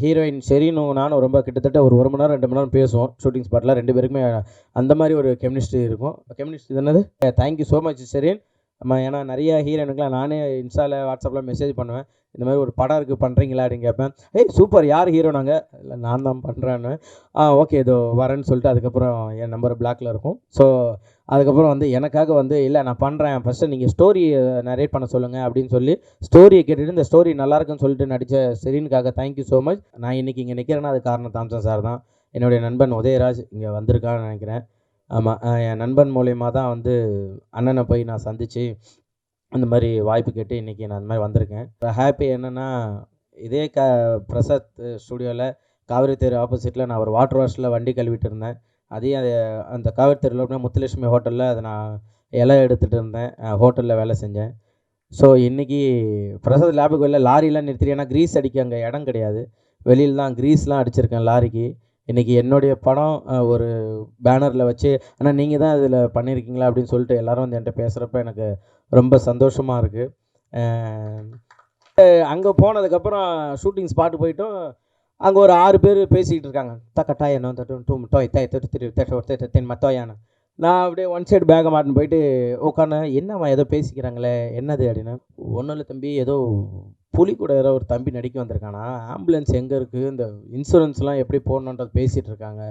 Heroine ஷெரீனும் நானும் ரொம்ப கிட்டத்தட்ட ஒரு ஒரு மணி நேரம் ரெண்டு மணி நேரம் பேசுவோம் ஷூட்டிங் ஸ்பாட்டில் ரெண்டு பேருக்குமே அந்த மாதிரி ஒரு கெமிஸ்ட்ரி இருக்கும். கெமிஸ்ட்ரி என்னது? தேங்க்யூ ஸோ மச் ஷெரீன் நம்ம ஏன்னா நிறைய ஹீரோயினுக்குலாம் நானே இன்ஸ்டாவில் வாட்ஸ்அப்பில் மெசேஜ் பண்ணுவேன். இந்த மாதிரி ஒரு படம் இருக்குது பண்ணுறீங்களா அப்படின்னு கேட்பேன். ஏய் சூப்பர் யார் ஹீரோ நாங்கள் இல்லை நான் தான் பண்ணுறேன்னு ஆ ஓகே இதோ வரேன்னு சொல்லிட்டு அதுக்கப்புறம் என் நம்பர் பிளாக்ல இருக்கும். ஸோ அதுக்கப்புறம் வந்து எனக்காக வந்து இல்லை நான் பண்ணுறேன் ஃபஸ்ட்டு நீங்கள் ஸ்டோரி நரேட் பண்ண சொல்லுங்கள் அப்படின்னு சொல்லி ஸ்டோரியை கேட்டுட்டு இந்த ஸ்டோரி நல்லா இருக்குன்னு சொல்லிட்டு நடித்த செரீனுக்காக தேங்க்யூ ஸோ மச் நான் இன்றைக்கி இங்கே நிற்கிறேன்னா அது காரணம் தாம்சன் சார் தான். என்னுடைய நண்பன் உதயராஜ் இங்கே வந்திருக்கான்னு நினைக்கிறேன். ஆமாம் என் நண்பன் மூலயமா தான் வந்து அண்ணனை போய் நான் சந்தித்து அந்த மாதிரி வாய்ப்பு கேட்டு இன்றைக்கி நான் அந்த மாதிரி வந்திருக்கேன். ஹாப்பி என்னென்னா இதே க பிரசாத் ஸ்டூடியோவில் காவிரி தெரு ஆப்போசிட்டில் நான் ஒரு வாட்டர் வாஷில் வண்டி கழுவிட்டு இருந்தேன். அதையும் அது அந்த காவிரி தெருவில் முத்துலட்சுமி ஹோட்டலில் அதை நான் இலை எடுத்துகிட்டு இருந்தேன். ஹோட்டலில் வேலை செஞ்சேன். ஸோ இன்றைக்கி பிரசாத் லேபுக்கு வெளில லாரிலாம் நிறுத்திட்டு ஏன்னா க்ரீஸ் அடிக்க அங்கே இடம் கிடையாது. வெளியில் தான் க்ரீஸ்லாம் அடிச்சிருக்கேன் லாரிக்கு இன்றைக்கி என்னுடைய படம் ஒரு பேனரில் வச்சு ஆனால் நீங்கள் தான் இதில் பண்ணியிருக்கீங்களா அப்படின்னு சொல்லிட்டு எல்லாரும் வந்து என்கிட்ட பேசுகிறப்ப எனக்கு ரொம்ப சந்தோஷமாக இருக்குது அங்கே போனதுக்கப்புறம் ஷூட்டிங் ஸ்பாட்டு போயிட்டோம். அங்கே ஒரு ஆறு பேர் பேசிக்கிட்டு இருக்காங்க. தக்கட்டாய் என்ன தட்டு டூ டோய் தாய் தட்டு திரு தட்டு ஒரு தட்டு தென் மத்தோயான நான் அப்படியே ஒன் சைடு பேக்கை மாட்டின்னு போயிட்டு உட்காந்து என்னம்மா ஏதோ பேசிக்கிறாங்களே என்னது? அப்படின்னு. ஒன்றும் இல்லை தம்பி ஏதோ புலி கூட ஏதோ ஒரு தம்பி நடிக்க வந்திருக்கானா? ஆம்புலன்ஸ் எங்கே இருக்குது இந்த இன்சூரன்ஸ்லாம் எப்படி போடணுன்றது பேசிகிட்டு இருக்காங்க.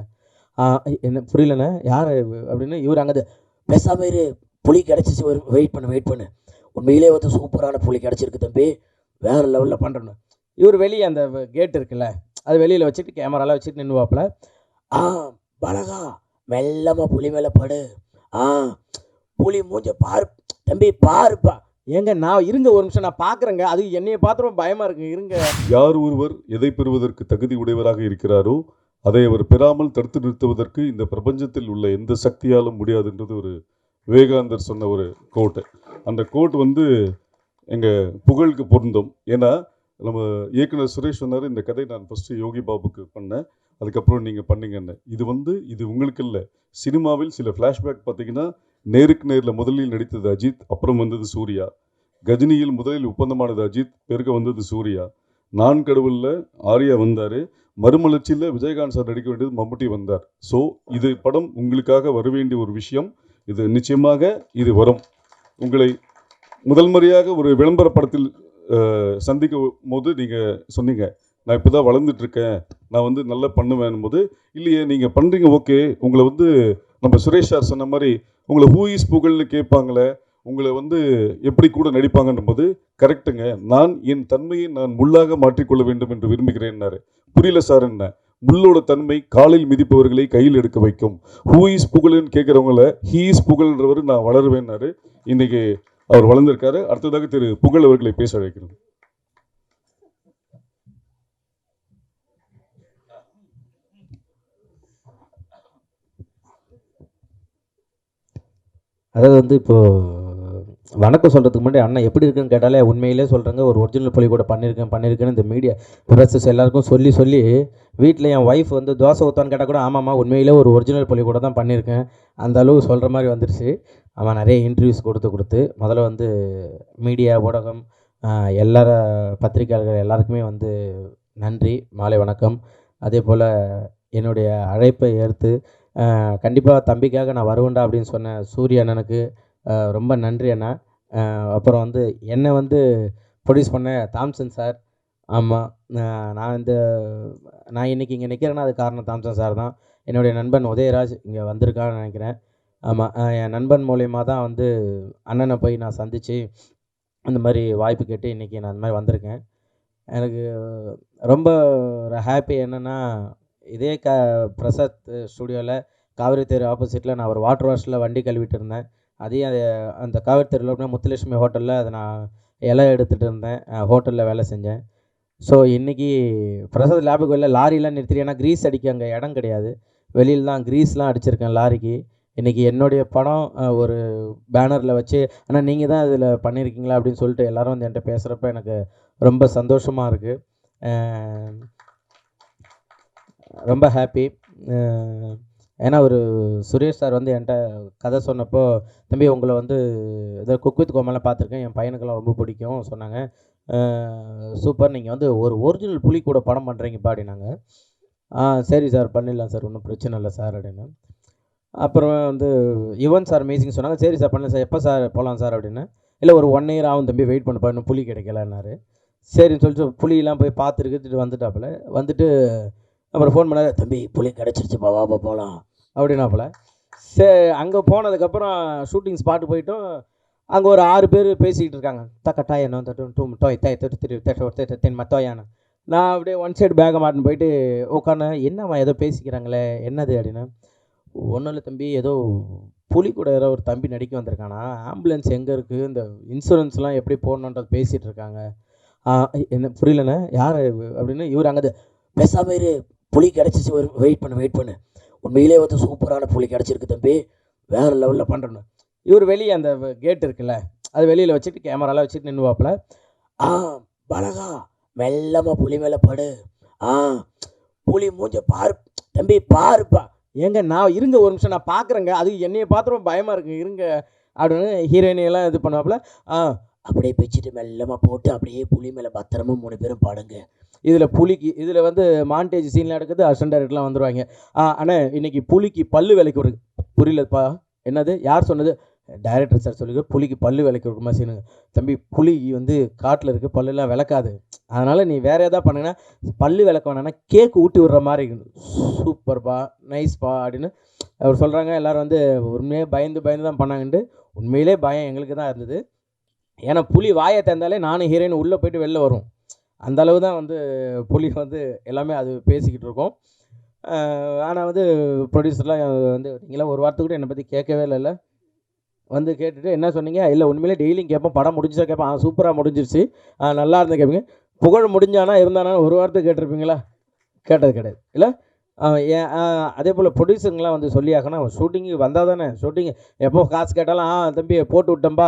ஆ, என்ன புரியலண்ணே? யார் அப்படின்னு இவர் அங்கே பேசாமல் இரு புலி கிடச்சிச்சு வெயிட் பண்ணு வெயிட் பண்ணு. உண்மையிலே வந்து சூப்பரான புலி கிடச்சிருக்கு தம்பி. வேறு லெவலில் பண்ணுறணும் இவர் வெளியே அந்த கேட் இருக்குல்ல அது வெளியில் வச்சுட்டு கேமராலாம் வச்சுட்டு நின்றுவாப்புல ஆ பலகா மெல்லமாக புலி மேலே படு. ஆ புலி மூஞ்ச பாரு தம்பி பாருப்பா. ஏங்க நான் இருங்க ஒரு நிமிஷம் நான் பார்க்குறேங்க அது என்னைய பார்த்துருவோம் பயமாக இருக்கு. இருங்க. யார் ஒருவர் எதை பெறுவதற்கு தகுதி உடையவராக இருக்கிறாரோ அதை அவர் பெறாமல் தடுத்து நிறுத்துவதற்கு இந்த பிரபஞ்சத்தில் உள்ள எந்த சக்தியாலும் முடியாதுன்றது ஒரு விவேகானந்தர் சொன்ன ஒரு கோட்டு. அந்த கோட் வந்து எங்கள் புகழுக்கு பொருந்தும். ஏன்னா நம்ம இயக்குனர் சுரேஷ் சொன்னார் இந்த கதை நான் ஃபஸ்ட்டு யோகி பாபுக்கு பண்ணேன். அதுக்கப்புறம் நீங்கள் பண்ணுங்கன்னு இது வந்து இது உங்களுக்கு இல்லை. சினிமாவில் சில ஃப்ளாஷ்பேக் பார்த்தீங்கன்னா நேருக்கு நேரில் முதலில் நடித்தது அஜித் அப்புறம் வந்தது சூர்யா. கஜினியில் முதலில் ஒப்பந்தமானது அஜித் பெருக வந்தது சூர்யா. நான் கடவுளில் ஆர்யா வந்தார். மறுமலர்ச்சியில் விஜயகாந்த் சார் நடிக்க வேண்டியது மம்முட்டி வந்தார். ஸோ இது படம் உங்களுக்காக வர வேண்டிய ஒரு விஷயம். இது நிச்சயமாக இது வரும். உங்களை முதல் முறையாக ஒரு விளம்பர படத்தில் சந்திக்கும் போது நீங்கள் சொன்னீங்க. நான் இப்போ தான் வளர்ந்துட்டுருக்கேன். நான் வந்து நல்லா பண்ணுவேன் போது இல்லையே நீங்கள் பண்ணுறீங்க ஓகே. உங்களை வந்து நம்ம சுரேஷ் சார் சொன்ன மாதிரி உங்களை ஹூ இஸ் புகழ்னு கேட்பாங்களே உங்களை வந்து எப்படி கூட நடிப்பாங்கன்ற போது கரெக்டுங்க நான் என் தன்மையை நான் முள்ளாக மாற்றிக்கொள்ள வேண்டும் என்று விரும்புகிறேன்னாரு. புரியல சார் என்ன? முள்ளோட தன்மை காலில் மிதிப்பவர்களை கையில் எடுக்க வைக்கும். ஹூ இஸ் புகழ்னு கேட்குறவங்கள ஹீ இஸ் புகழ்ன்றவர் நான் வளருவேன்னாரு. இன்னைக்கு அவர் வளர்ந்திருக்காரு. அடுத்ததாக திரு புகழ் அவர்களை பேச அழைக்கிறேன் அதாவது வந்து இப்போது வணக்கம் சொல்கிறதுக்கு முன்னாடி அண்ணன் எப்படி இருக்குன்னு கேட்டாலே உண்மையிலே சொல்கிறாங்க ஒரு ஒரிஜினல் பொலி கூட பண்ணியிருக்கேன் பண்ணியிருக்கேன்னு இந்த மீடியா ப்ரொசஸ் எல்லாருக்கும் சொல்லி சொல்லி வீட்டில் என் ஒய்ஃப் வந்து தோசை ஊற்றான்னு கேட்டால் கூட ஆமாம்மா உண்மையிலே ஒரு ஒரிஜினல் பொலி கூட தான் பண்ணியிருக்கேன் அந்த அளவு சொல்கிற மாதிரி வந்துருச்சு. அவன் நிறைய இன்டர்வியூஸ் கொடுத்து கொடுத்து முதல்ல வந்து மீடியா ஊடகம் எல்லார பத்திரிகையாளர்கள் எல்லாருக்குமே வந்து நன்றி மாலை வணக்கம். அதே போல் என்னுடைய அழைப்பை ஏற்று கண்டிப்பாக தம்பிக்காக நான் வருவேன்டா அப்படின்னு சொன்ன சூரிய அண்ணனுக்கு ரொம்ப நன்றி அண்ணா. அப்புறம் வந்து என்னை வந்து ப்ரொடியூஸ் பண்ண தாம்சன் சார். ஆமாம் நான் இந்த நான் இன்றைக்கி இங்கே நிற்கிறேன்னா அது காரணம் தாம்சன் சார் தான். என்னுடைய நண்பன் உதயராஜ் இங்கே வந்திருக்கான்னு நினைக்கிறேன். ஆமாம் என் நண்பன் மூலயமா தான் வந்து அண்ணனை போய் நான் சந்தித்து அந்த மாதிரி வாய்ப்பு கேட்டு இன்றைக்கி நான் அந்த மாதிரி வந்திருக்கேன். எனக்கு ரொம்ப ஒரு ஹாப்பி என்னென்னா இதே க பிரசாத் ஸ்டுடியோவில் காவிரி தெரு ஆப்போசிட்டில் நான் ஒரு வாட்டர் வாஷில் வண்டி கழுவிட்டு இருந்தேன் அதையும் அது அந்த காவிரி தெருவில் முத்துலட்சுமி ஹோட்டலில் அதை நான் இலை எடுத்துகிட்டு இருந்தேன். ஹோட்டலில் வேலை செஞ்சேன். ஸோ இன்றைக்கி பிரசாத் லேபுக்கு வெளில லாரிலாம் நிறுத்திட்டு ஏன்னா க்ரீஸ் அடிக்க அங்கே இடம் கிடையாது. வெளியில் தான் க்ரீஸ்லாம் அடிச்சிருக்கேன் லாரிக்கு. இன்றைக்கி என்னுடைய படம் ஒரு பேனரில் வச்சு ஆனால் நீங்கள் தான் இதில் பண்ணியிருக்கீங்களா அப்படின்னு சொல்லிட்டு எல்லாரும் வந்து என்கிட்ட பேசுகிறப்ப எனக்கு ரொம்ப சந்தோஷமாக இருக்குது ரொம்ப ஹாப்பி ஏன்னா ஒரு சுரேஷ் சார் வந்து என்கிட்ட கதை சொன்னப்போ தம்பி உங்களை வந்து ஏதோ குக் வித் கோமாலாம் பார்த்துருக்கேன். என் பையனுக்கெல்லாம் ரொம்ப பிடிக்கும் சொன்னாங்க. சூப்பர். நீங்கள் வந்து ஒரு ஒரிஜினல் புலி கூட படம் பண்ணுறீங்கப்பா அப்படின்னாங்க. ஆ சரி சார் பண்ணிடலாம் சார் ஒன்றும் பிரச்சனை இல்லை சார் அப்படின்னு. அப்புறம் வந்து யுவன் சார் மீசிங் சொன்னாங்க. சரி சார் பண்ணல சார் எப்போ சார் போகலாம் சார் அப்படின்னு. இல்லை ஒரு ஒன் இயர் ஆகும் தம்பி. வெயிட் பண்ணப்பா இன்னும் புலி கிடைக்கலன்னாரு. சரின்னு சொல்லிட்டு புலியெல்லாம் போய் பார்த்துருக்கு வந்துட்டாப்புல. வந்துட்டு அப்புறம் ஃபோன் பண்ணாத தம்பி புலி கிடச்சிருச்சுப்பா வாப்பா போகலாம் அப்படின்னாப்புல சரி அங்கே போனதுக்கப்புறம் ஷூட்டிங் ஸ்பாட்டு போயிட்டோம். அங்கே ஒரு ஆறு பேர் பேசிக்கிட்டு இருக்காங்க. தக்கட்டாய் என்ன தட்டு டூ டோய் தாய் தட்டு திரு தேட்ட தென் மத்தோயானோ நான் அப்படியே ஒன் சைடு பேக்கை மாட்டின்னு போயிட்டு உட்காந்து என்னம்மா ஏதோ பேசிக்கிறாங்களே என்னது? அப்படின்னு. ஒன்றும் இல்லை தம்பி ஏதோ புலி கூட ஏதோ ஒரு தம்பி நடிக்க வந்திருக்கானா? ஆம்புலன்ஸ் எங்கே இருக்குது இந்த இன்சூரன்ஸ்லாம் எப்படி போடணுன்றது பேசிகிட்டு இருக்காங்க. என்ன புரியலண்ணே யார்? அப்படின்னு இவர் அங்கே பேசாம இரு புலி கிடச்சிச்சு வெயிட் பண்ணு வெயிட் பண்ணு. உண்மையிலே வந்து சூப்பரான புலி கிடச்சிருக்கு தம்பி. வேறு லெவலில் பண்ணுறேன்னு இவர் வெளியே அந்த கேட் இருக்குல்ல அது வெளியில் வச்சுட்டு கேமராலாம் வச்சுட்டு நின்றுவாப்புல ஆ பலகா மெல்லமாக புலி மேலே படு. ஆ புலி மூஞ்ச பாரு தம்பி பாருப்பா. ஏங்க நான் இருங்க ஒரு நிமிஷம் நான் பார்க்குறேங்க அது என்னைய பார்த்துரும் பயமாக இருக்கு. இருங்க அப்படின்னு ஹீரோயினி எல்லாம் இது பண்ணுவாப்புல. ஆ அப்படியே பிச்சுட்டு மெல்லமாக போட்டு அப்படியே புளி மேலே பத்திரமா மூணு பேரும் பாடுங்க. இதில் புலிக்கு இதில் வந்து மாண்டேஜ் சீன்லாம் எடுக்குது அசன் வந்துடுவாங்க வந்துருவாங்க. ஆ அண்ணே இன்னைக்கு புலிக்கு பல்லு விலைக்கு ஒரு புரியலப்பா. என்னது? யார் சொன்னது? டைரக்டர் சார் சொல்லுங்க புலிக்கு பல்லு விலைக்கு இருக்குமா சீனுங்க தம்பி புலி வந்து காட்டில் இருக்குது பல்லுலாம் விளக்காது. அதனால் நீ வேறு எதாவது பண்ணுங்கன்னா பல்லு விளக்க வேணாம்னா கேக் ஊட்டி விடுற மாதிரி இருக்கணும் சூப்பர்ப்பா நைஸ்ப்பா அப்படின்னு அவர் சொல்கிறாங்க எல்லோரும் வந்து உண்மையே பயந்து பயந்து தான் பண்ணாங்கன்ட்டு உண்மையிலே பயம் எங்களுக்கு தான் இருந்தது. ஏன்னா புலி வாயை திறந்தாலே நானும் ஹீரோயின் உள்ளே போயிட்டு வெளில வரும் அந்த அளவு தான் வந்து புலி வந்து எல்லாமே அது பேசிக்கிட்டு இருக்கோம். ஆனால் வந்து ப்ரொடியூசர்லாம் வந்து நீங்களாம் ஒரு வாரத்துக்கு கூட என்னை பற்றி கேட்கவே இல்லைல்ல. வந்து கேட்டுட்டு என்ன சொன்னீங்க? இல்லை உண்மையிலே டெய்லியும் கேட்போம். படம் முடிஞ்சா கேட்பேன் ஆ சூப்பராக முடிஞ்சிருச்சு. நல்லா இருந்தேன் கேட்பீங்க. புகழ் முடிஞ்சானா இருந்தானா ஒரு வாரத்துக்கு கேட்டிருப்பீங்களா? கேட்டது கிடையாது. இல்லை? ஏன் அதே போல் ப்ரொடியூசருங்களாம் வந்து சொல்லியாக்கணும் ஷூட்டிங்கு வந்தால் தானே ஷூட்டிங் எப்போ காசு கேட்டாலும் ஆ தம்பி போட்டு விட்டோம்பா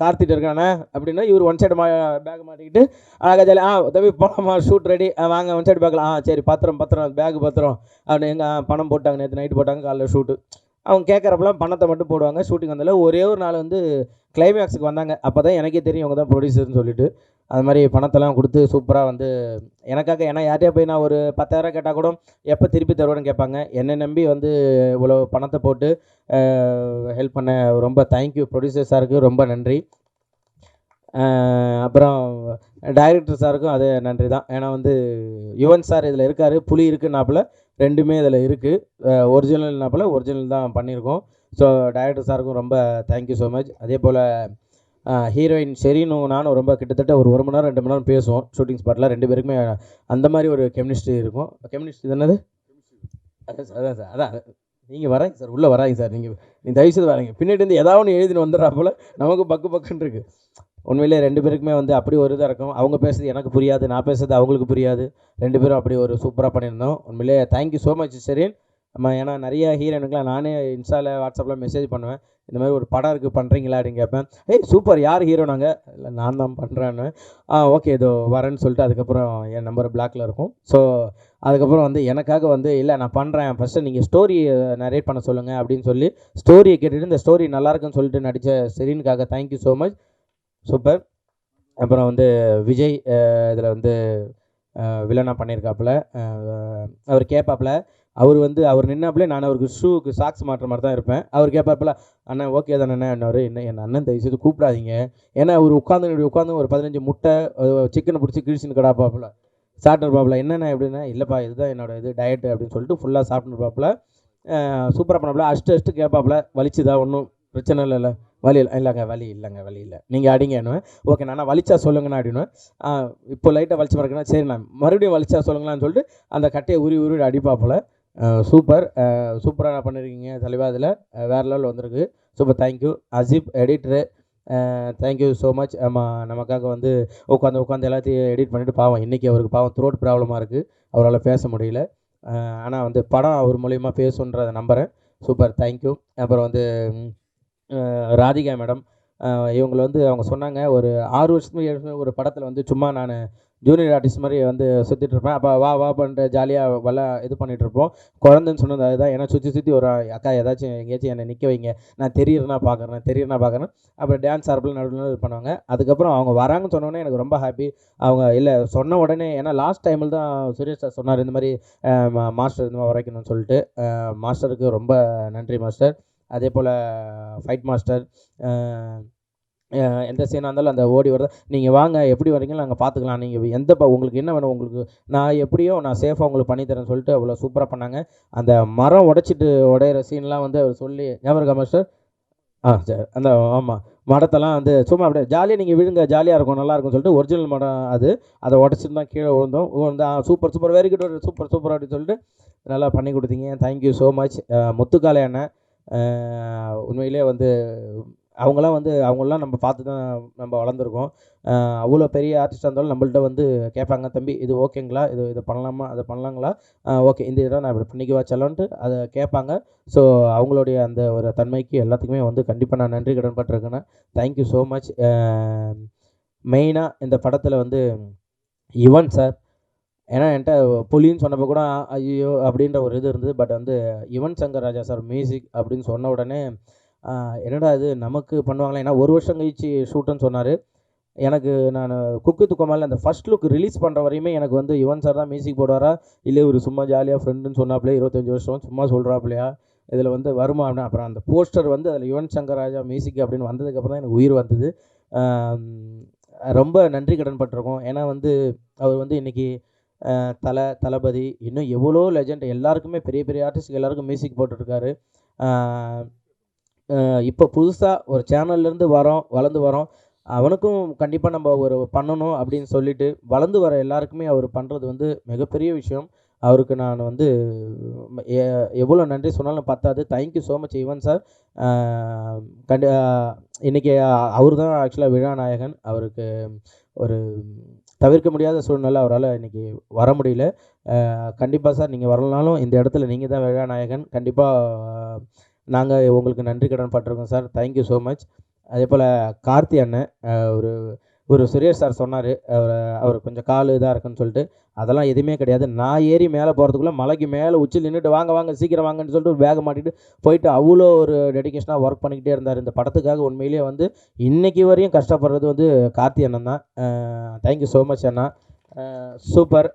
கார்த்திட்டு இருக்கானே அப்படின்னா இவர் ஒன் சைடு மா பேக் மாட்டிக்கிட்டு அழகா ஜாலி ஆ தம்பி போகலாமா ஷூட் ரெடி வாங்க ஒன் சைடு பேக்கில் ஆ சரி பத்திரம் பத்திரம் பேக் பத்திரம் அப்படின்னு எங்கே பணம் போட்டாங்க நேற்று நைட்டு போட்டாங்க காலைல ஷூட்டு அவங்க கேட்குறப்பெல்லாம் பணத்தை மட்டும் போடுவாங்க. ஷூட்டிங் வந்தால ஒரே ஒரு நாள் வந்து கிளைமேக்ஸுக்கு வந்தாங்க. அப்போ தான் எனக்கே தெரியும் இவங்க தான் ப்ரொடியூசர்னு சொல்லிட்டு. அது மாதிரி பணத்தெல்லாம் கொடுத்து சூப்பராக வந்து எனக்காக ஏன்னா யார்கிட்டயா போய் நான் ஒரு பத்தாயிரம் கேட்டால் கூட எப்போ திருப்பி தருவேன்னு கேட்பாங்க. என்னை நம்பி வந்து இவ்வளோ பணத்தை போட்டு ஹெல்ப் பண்ண ரொம்ப தேங்க்யூ ப்ரொடியூசர் சாருக்கு ரொம்ப நன்றி. அப்புறம் டைரக்டர் சாருக்கும் அது நன்றி தான் ஏன்னா வந்து யுவன் சார் இதில் இருக்கார். புலி இருக்குன்னாப்புல ரெண்டுமே இதில் இருக்குது ஒரிஜினல்னாப்புல ஒரிஜினல் தான் பண்ணியிருக்கோம். ஸோ டைரக்டர் சாருக்கும் ரொம்ப தேங்க்யூ ஸோ மச் அதே போல் ஹீரோயின் ஷெரீனும் நானும் ரொம்ப கிட்டத்தட்ட ஒரு ஒரு மணி நேரம் ரெண்டு மணி நேரம் பேசுவோம். ஷூட்டிங் ஸ்பாட்டில் ரெண்டு பேருக்குமே அந்த மாதிரி ஒரு கெமிஸ்ட்ரி இருக்கும். கெமிஸ்ட்ரி என்னது? அதான் சார் அதான் சார் அதான் நீங்கள் வராங்க சார் உள்ளே வராங்க சார் நீங்கள் நீங்கள் தயவுசெய்து வராங்க பின்னாடி இருந்து ஏதாவது ஒன்று எழுதின்னு போல். நமக்கு பக்கு பக்குன்னு இருக்குது உண்மையிலே ரெண்டு பேருக்குமே வந்து அப்படி ஒரு இதாக இருக்கும். அவங்க பேசுறது எனக்கு புரியாது நான் பேசுறது அவங்களுக்கு புரியாது. ரெண்டு பேரும் அப்படி ஒரு சூப்பராக பண்ணியிருந்தோம். உண்மையிலே தேங்க்யூ ஸோ மச் சரின். நம்ம ஏன்னா நிறைய ஹீரோனுக்குலாம் நானே இன்ஸ்டாவில் வாட்ஸ்அப்பில் மெசேஜ் பண்ணுவேன். இந்த மாதிரி ஒரு படம் இருக்குது பண்ணுறீங்களா அப்படின்னு கேட்பேன். ஏய் சூப்பர் யார் ஹீரோ நாங்கள் இல்லை நான் தான் பண்ணுறேன்னு ஆ ஓகே இதோ வரேன்னு சொல்லிட்டு அதுக்கப்புறம் என் நம்பர் பிளாக்ல இருக்கும். ஸோ அதுக்கப்புறம் வந்து எனக்காக வந்து இல்லை நான் பண்ணுறேன் ஃபஸ்ட்டு நீங்கள் ஸ்டோரி நரேட் பண்ண சொல்லுங்கள் அப்படின்னு சொல்லி ஸ்டோரியை கேட்டுட்டு இந்த ஸ்டோரி நல்லா இருக்குன்னு சொல்லிட்டு நடித்த செரீனுக்காக thank you so much super. அப்புறம் வந்து விஜய் இதில் வந்து வில்லனாக பண்ணியிருக்காப்புல அவர் கேட்பாப்புல அவர் வந்து அவர் நின்னாப்புல நான் அவருக்கு ஷூக்கு சாக்ஸ் மாட்டுற மாதிரி தான் இருப்பேன். அவர் கேட்பாப்புல அண்ணன் ஓகே தானே அண்ணன் என்ன என் அண்ணன் தயவு செய்து கூப்பிடாதீங்க. ஏன்னா அவர் உட்காந்து உட்காந்து ஒரு பதினஞ்சு முட்டை சிக்கனை பிடிச்சி கிழிச்சுன்னு கிடாப்பாப்புல. சாப்பிட்டுருப்பாப்புல. என்னென்ன எப்படின்னா இல்லைப்பா இதுதான் என்னோட இது டயட்டு அப்படின்னு சொல்லிட்டு ஃபுல்லாக சாப்பிட்டுருப்பாப்புல. சூப்பராக பண்ணாப்புல. அஷ்டு அஷ்டு கேட்பாப்புல வலிச்சுதா ஒன்றும் பிரச்சனை இல்லைல்ல. வலி இல்லை இல்லைங்க வலி இல்லைங்க வலி இல்லை. நீங்கள் அடிங்கன்னு ஓகே நான் வலிச்சா சொல்லுங்கண்ணா அப்படின்னு இப்போ லைட்டாக வலிச்சு மறக்கணும் சரி நான் மறுபடியும் வலிச்சா சொல்லுங்களான்னு சொல்லிட்டு அந்த கட்டையை உரி உருவி அடிப்பாப்பில். சூப்பர் சூப்பராக பண்ணியிருக்கீங்க தலைவா அதில் வேறு லெவல் வந்திருக்கு. Super thank you Asif editor thank you so much ஆமாம் நமக்காக வந்து உட்காந்து உட்காந்து எல்லாத்தையும் எடிட் பண்ணிவிட்டு பாவம் இன்றைக்கி அவருக்கு பாவம் த்ரோட் ப்ராப்ளமாக இருக்குது அவரால் பேச முடியல. ஆனால் வந்து படம் அவர் மூலயமா பேசுன்றதை நம்புகிறேன் சூப்பர் தேங்க்யூ அப்புறம் வந்து ராதிகா மேடம். இவங்களை வந்து அவங்க சொன்னாங்க ஒரு ஆறு வருஷத்துக்கு ஏழு ஒரு படத்தில் வந்து சும்மா நான் ஜூனியர் ஆர்டிஸ்ட் மாதிரி வந்து சுற்றிட்டு இருப்பேன். அப்போ வா வா பண்ணிட்டு ஜாலியாக வல்ல இது பண்ணிகிட்டு இருப்போம். குழந்தைன்னு சொன்னது அதுதான். ஏன்னா சுற்றி சுற்றி ஒரு அக்கா ஏதாச்சும் எங்கேயாச்சும் என்னை நிற்க வைங்க. நான் தெரியறனா பார்க்குறேன் தெரியறனா பார்க்குறேன் அப்புறம் டான்ஸ் ஆர்பில் நடுவில் இது பண்ணுவாங்க. அதுக்கப்புறம் அவங்க வராங்கன்னு சொன்னோடனே எனக்கு ரொம்ப ஹாப்பி அவங்க இல்லை சொன்ன உடனே ஏன்னா லாஸ்ட் டைமில் தான் சுரேஷ் சார் சொன்னார் இந்த மாதிரி மா- மாஸ்டர் இந்த மாதிரி வரைக்கணும்னு சொல்லிட்டு. மாஸ்டருக்கு ரொம்ப நன்றி மாஸ்டர் அதே போல் ஃபைட் மாஸ்டர் எந்த சீனாக இருந்தாலும் அந்த ஓடி வரத நீங்கள் வாங்க எப்படி வரீங்களோ நாங்கள் பார்த்துக்கலாம் நீங்கள் எந்த ப உங்களுக்கு என்ன வேணும் உங்களுக்கு நான் எப்படியோ நான் சேஃபாக உங்களுக்கு பண்ணித்தரேன் சொல்லிட்டு அவ்வளோ சூப்பராக பண்ணாங்க. அந்த மரம் உடைச்சிட்டு உடையிற சீன்லாம் வந்து அவர் சொல்லி ஞாபகம் மாஸ்டர் ஆ சரி. அந்த ஆமாம் மரத்தெல்லாம் வந்து சும்மா அப்படியே ஜாலியாக நீங்கள் விழுங்க ஜாலியாக இருக்கும் நல்லா இருக்கும்னு சொல்லிட்டு ஒரிஜினல் மரம் அது. அதை உடச்சிட்டு தான் கீழே விழுந்தோம். விழுந்தா super super very good super super அப்படின்னு சொல்லிட்டு நல்லா பண்ணி கொடுத்தீங்க. தேங்க்யூ ஸோ மச் முத்துக்காலை அண்ணன் உண்மையிலே வந்து அவங்களாம் வந்து அவங்களாம் நம்ம பார்த்து தான் நம்ம வளர்ந்துருக்கோம். அவ்வளோ பெரிய ஆர்டிஸ்டாக இருந்தாலும் நம்மள்ட்ட வந்து கேட்பாங்க தம்பி இது ஓகேங்களா? இது இது பண்ணலாமா? அதை பண்ணலாங்களா? ஓகே இந்த இடம் நான் இப்படி பண்ணிக்கவா செல்லன்ட்டு அதை கேட்பாங்க. ஸோ அவங்களுடைய அந்த ஒரு தன்மைக்கு எல்லாத்துக்குமே வந்து கண்டிப்பாக நான் நன்றி கடன்பட்டிருக்கேன் தேங்க்யூ ஸோ மச் மெயினாக இந்த படத்தில் வந்து யுவன் சார் ஏன்னா என்கிட்ட புலின்னு சொன்னப்போ கூட ஐயோ அப்படின்ற ஒரு இது இருந்தது. பட் வந்து யுவன் சங்கர் ராஜா சார் மியூசிக் அப்படின்னு சொன்ன உடனே என்னடா இது? நமக்கு பண்ணுவாங்களே? ஏன்னா ஒரு வருஷம் கழிச்சு ஷூட்டுன்னு சொன்னார். எனக்கு நான் குக்கு துக்கமால அந்த ஃபஸ்ட் லுக் ரிலீஸ் பண்ணுற வரையுமே எனக்கு வந்து யுவன் சார் தான் மியூசிக் போடுவாரா? இல்லை ஒரு சும்மா ஜாலியாக ஃப்ரெண்டுன்னு சொன்னாப்லையே இருபத்தஞ்சி வருஷம் சும்மா சொல்கிறாப்லையா இதில் வந்து வருமா? அப்படின்னு. அப்புறம் அந்த போஸ்டர் வந்து அதில் யுவன் சங்கர் ராஜா மியூசிக் அப்படின்னு வந்ததுக்கப்புறம் தான் எனக்கு உயிர் வந்தது. ரொம்ப நன்றி கடன் பட்டிருக்கோம். ஏன்னா வந்து அவர் வந்து இன்றைக்கி தலை தளபதி இன்னும் எவ்வளோ லெஜண்ட் எல்லாருக்குமே பெரிய பெரிய ஆர்டிஸ்ட் எல்லாருக்கும் மியூசிக் போட்டிருக்காரு இப்போ புதுசாக ஒரு சேனல்லேருந்து வரோம் வளர்ந்து வரோம். அவனுக்கும் கண்டிப்பாக நம்ம ஒரு பண்ணணும் அப்படின்னு சொல்லிட்டு வளர்ந்து வர எல்லாருக்குமே அவர் பண்ணுறது வந்து மிகப்பெரிய விஷயம். அவருக்கு நான் வந்து எவ்வளோ நன்றி சொன்னாலும் பத்தாது. Thank you so much even sir கண்டி இன்றைக்கி அவர் தான் ஆக்சுவலாக விழா நாயகன் அவருக்கு ஒரு தவிர்க்க முடியாத சூழ்நிலை அவரால் இன்றைக்கி வர முடியல. கண்டிப்பாக சார் நீங்கள் வரலனாலும் இந்த இடத்துல நீங்கள் தான் விழாநாயகன் கண்டிப்பாக நாங்கள் உங்களுக்கு நன்றி கடன் பட்டிருக்கோம் sir. Thank you so much அதே போல் கார்த்தி அண்ணன் ஒரு ஒரு சுரேஷ் சார் சொன்னார் அவர் அவர் கொஞ்சம் கால் இதாக இருக்குன்னு சொல்லிட்டு அதெல்லாம் எதுவுமே கிடையாது. நான் ஏறி மேலே போகிறதுக்குள்ளே மலைக்கு மேலே உச்சியில் நின்றுட்டு வாங்க வாங்க சீக்கிரம் வாங்கன்னு சொல்லிட்டு ஒரு பேகை மாட்டிட்டு போயிட்டு அவ்வளோ ஒரு டெடிகேஷனாக ஒர்க் பண்ணிக்கிட்டே இருந்தார். இந்த படத்துக்காக உண்மையிலேயே வந்து இன்றைக்கி வரையும் கஷ்டப்படுறது வந்து கார்த்தி அண்ணன் தான். தேங்க்யூ ஸோ மச் அண்ணா. சூப்பர்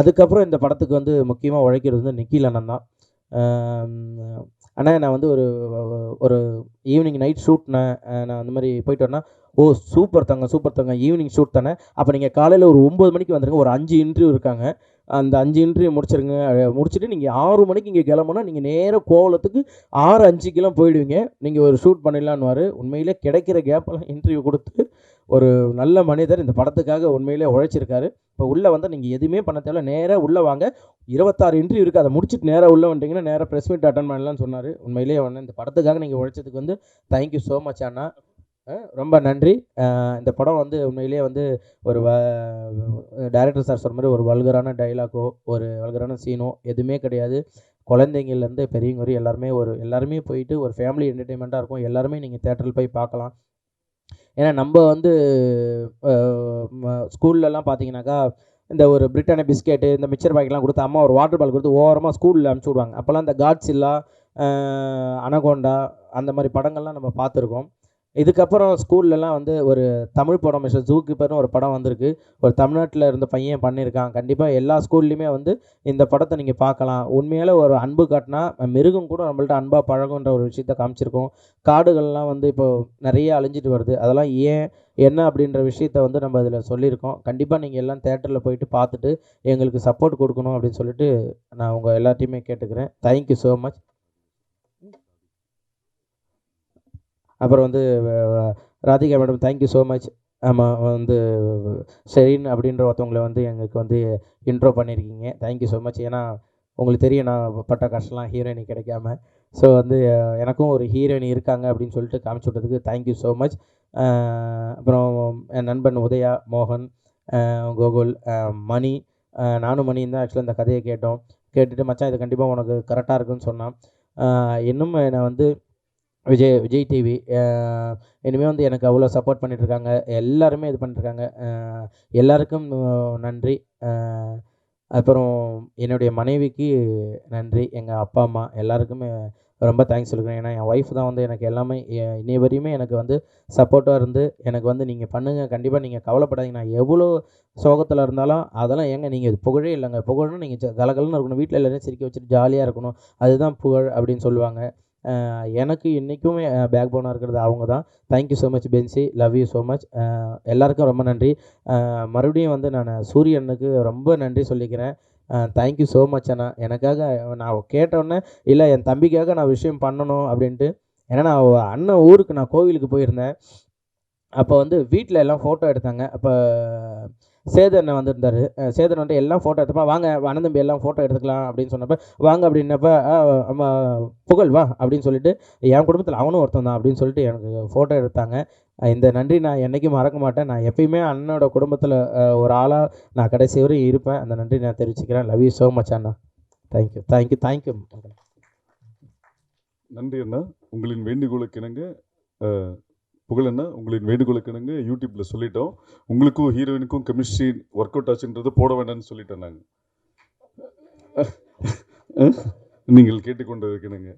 அதுக்கப்புறம் இந்த படத்துக்கு வந்து முக்கியமாக உழைக்கிறது வந்து நிக்கில் அண்ணன் தான். ஆனால் அண்ணா நான் வந்து ஒரு ஒரு ஈவினிங் நைட் ஷூட் நான் நான் அந்த மாதிரி போயிட்டு வரேன்னா ஓ சூப்பர் தங்க சூப்பர் தங்க ஈவினிங் ஷூட் தானே? அப்போ நீங்கள் காலையில் ஒரு ஒம்பது மணிக்கு வந்துருங்க ஒரு அஞ்சு இன்டர்வியூ இருக்காங்க. அந்த அஞ்சு இன்டர்வியூ முடிச்சிருங்க முடிச்சுட்டு நீங்கள் ஆறு மணிக்கு இங்கே கிளம்புனா நீங்கள் நேராக கோவலத்துக்கு ஆறு அஞ்சுக்கெல்லாம் போயிடுவீங்க. நீங்கள் ஒரு ஷூட் பண்ணிடலான்னு உண்மையிலே கிடைக்கிற கேப்பெல்லாம் இன்டர்வியூ கொடுத்து ஒரு நல்ல மனிதர் இந்த படத்துக்காக உண்மையிலே உழைச்சிருக்காரு. இப்போ உள்ளே வந்து நீங்கள் எதுவுமே பண்ண தேவையில்ல. நேராக உள்ளே வாங்க. இருபத்தாறு இன்டர்வியூ இருக்குது அதை முடிச்சுட்டு நேராக உள்ளே வந்துட்டிங்கன்னா நேராக ப்ரெஸ் மீட் அட்டன் பண்ணலாம்னு சொன்னார். உண்மையிலேயே இந்த படத்துக்காக நீங்கள் உழைச்சதுக்கு வந்து தேங்க்யூ ஸோ மச் அண்ணா. ரொம்ப நன்றி. இந்த படம் வந்து உண்மையிலேயே வந்து ஒரு வ டைரக்டர் சார் சொன்ன மாதிரி ஒரு வல்கரான டைலாக்கோ ஒரு வல்கரான சீனோ எதுவுமே கிடையாது. குழந்தைங்கள்லேருந்து பெரியவங்க வரையும் எல்லாருமே ஒரு எல்லாருமே போயிட்டு ஒரு ஃபேமிலி என்டர்டெயின்மெண்ட்டாக இருக்கும். எல்லாருமே நீங்கள் தேட்டரில் போய் பார்க்கலாம். ஏன்னா நம்ம வந்து ஸ்கூல்லலாம் பார்த்தீங்கன்னாக்கா இந்த ஒரு பிரிட்டானிய பிஸ்கெட்டு இந்த மிக்சர் பாக்கெட்லாம் கொடுத்து அம்மா ஒரு வாட்டர் பால் கொடுத்து ஓரமாக ஸ்கூலில் அனுப்பிச்சி விடுவாங்க. அப்போல்லாம் இந்த காட்ஸில்லா அனகோண்டா அந்த மாதிரி படங்கள்லாம் நம்ம பார்த்துருக்கோம். இதுக்கப்புறம் ஸ்கூல்லலாம் வந்து ஒரு தமிழ் படம் மிஸ்டர் ஜூ கீப்பர்னு ஒரு படம் வந்திருக்கு. ஒரு தமிழ்நாட்டில் இருந்த பையன் பண்ணியிருக்கான். கண்டிப்பாக எல்லா ஸ்கூல்லையுமே வந்து இந்த படத்தை நீங்கள் பார்க்கலாம். உண்மையால் ஒரு அன்பு காட்டினா மிருகம் கூட நம்மள்ட்ட அன்பாக பழகுன்ற ஒரு விஷயத்த காமிச்சிருக்கோம். காடுகள்லாம் வந்து இப்போ நிறைய அழிஞ்சிட்டு வருது. அதெல்லாம் ஏன் என்ன அப்படின்ற விஷயத்த வந்து நம்ம இதில் சொல்லியிருக்கோம். கண்டிப்பாக நீங்கள் எல்லாம் தேட்டரில் போயிட்டு பார்த்துட்டு எங்களுக்கு சப்போர்ட் கொடுக்கணும் அப்படின்னு சொல்லிட்டு நான் உங்கள் எல்லாத்தையுமே கேட்டுக்கிறேன். தேங்க்யூ ஸோ மச் அப்புறம் வந்து Radhika madam thank you so much ஆமாம் வந்து ஷெரீன் அப்படின்ற ஒருத்தவங்களை வந்து எங்களுக்கு வந்து இன்ட்ரோ பண்ணியிருக்கீங்க தேங்க்யூ ஸோ மச் ஏன்னா உங்களுக்கு தெரியும் நான் பட்ட கஷ்டம்லாம் ஹீரோயினி கிடைக்காம. ஸோ வந்து எனக்கும் ஒரு ஹீரோயினி இருக்காங்க அப்படின்னு சொல்லிட்டு காமிச்சு விட்டதுக்கு தேங்க்யூ ஸோ மச் அப்புறம் என் நண்பன் உதயா மோகன் கோகுல் மணி. நானும் மணியும் தான் ஆக்சுவலாக இந்த கதையை கேட்டோம். கேட்டுட்டு மச்சான் இது கண்டிப்பாக உனக்கு கரெக்டாக இருக்குன்னு சொன்னான். இன்னும் என்னை வந்து விஜய் விஜய் டிவி இனிமேல் வந்து எனக்கு அவ்வளோ சப்போர்ட் பண்ணிகிட்ருக்காங்க எல்லாருமே இது பண்ணிட்டுருக்காங்க. எல்லாருக்கும் நன்றி. அப்புறம் என்னுடைய மனைவிக்கு நன்றி. எங்கள் அப்பா அம்மா எல்லாருக்குமே ரொம்ப தேங்க்ஸ் சொல்லிக்கிறேன். ஏன்னா என் ஒய்ஃப் தான் வந்து எனக்கு எல்லாமே இன்னை வரையுமே எனக்கு வந்து சப்போர்ட்டாக இருந்து எனக்கு வந்து நீங்கள் பண்ணுங்கள் கண்டிப்பாக நீங்கள் கவலைப்படாதீங்க. நான் எவ்வளோ சோகத்தில் இருந்தாலும் அதெல்லாம் ஏங்க நீங்கள் இது புகழே இல்லைங்க. புகழ்னா நீங்கள் கலகலன்னு இருக்கணும். வீட்டில் எல்லாரையும் சிரிக்க வச்சுட்டு ஜாலியாக இருக்கணும். அதுதான் புகழ் அப்படின்னு சொல்லுவாங்க. எனக்கு இன்றைக்குமே பேக் போனாக இருக்கிறது அவங்க தான். Thank you so much Bency love you so much எல்லாருக்கும் ரொம்ப நன்றி. மறுபடியும் வந்து நான் சூரியனுக்கு ரொம்ப நன்றி சொல்லிக்கிறேன். தேங்க்யூ ஸோ மச் அண்ணா. எனக்காக நான் கேட்டோன்னே இல்லை என் தம்பிக்காக நான் விஷயம் பண்ணணும் அப்படின்ட்டு. ஏன்னா நான் அண்ணன் ஊருக்கு நான் கோவிலுக்கு போயிருந்தேன். அப்போ வந்து வீட்டில் எல்லாம் ஃபோட்டோ எடுத்தாங்க. அப்போ சேது அண்ணன் வந்திருந்தார் சேதன் வந்து எல்லாம் ஃபோட்டோ எடுத்தப்பா வாங்க அண்ணன் தம்பி எல்லாம் ஃபோட்டோ எடுத்துக்கலாம் அப்படின்னு சொன்னப்போ வாங்க அப்படின்னப்ப "ஆ, புகழ் வா அப்படின்னு சொல்லிட்டு என் குடும்பத்தில் அவனும் ஒருத்தன் தான் அப்படின்னு சொல்லிட்டு எனக்கு ஃபோட்டோ எடுத்தாங்க. இந்த நன்றி நான் என்றைக்கும் மறக்க மாட்டேன். நான் எப்பயுமே அண்ணனோட குடும்பத்தில் ஒரு ஆளாக நான் கடைசி வரையும் இருப்பேன். அந்த நன்றி நான் தெரிவிச்சுக்கிறேன். Love you so much Anna. Thank you thank you thank you நன்றி அண்ணா. உங்களின் வேண்டுகோளுக்கு இணங்க புகழண்ணா உங்களின் வேண்டுகோளுக்கு யூடியூப்பில் சொல்லிட்டோம். உங்களுக்கும் ஹீரோயினுக்கும் கெமிஸ்ட்ரி ஒர்க் அவுட் ஆச்சுன்றது போட வேண்டாம்னு சொல்லிட்டோம் நாங்கள் நீங்கள் கேட்டுக்கொண்டு இருக்கணுங்க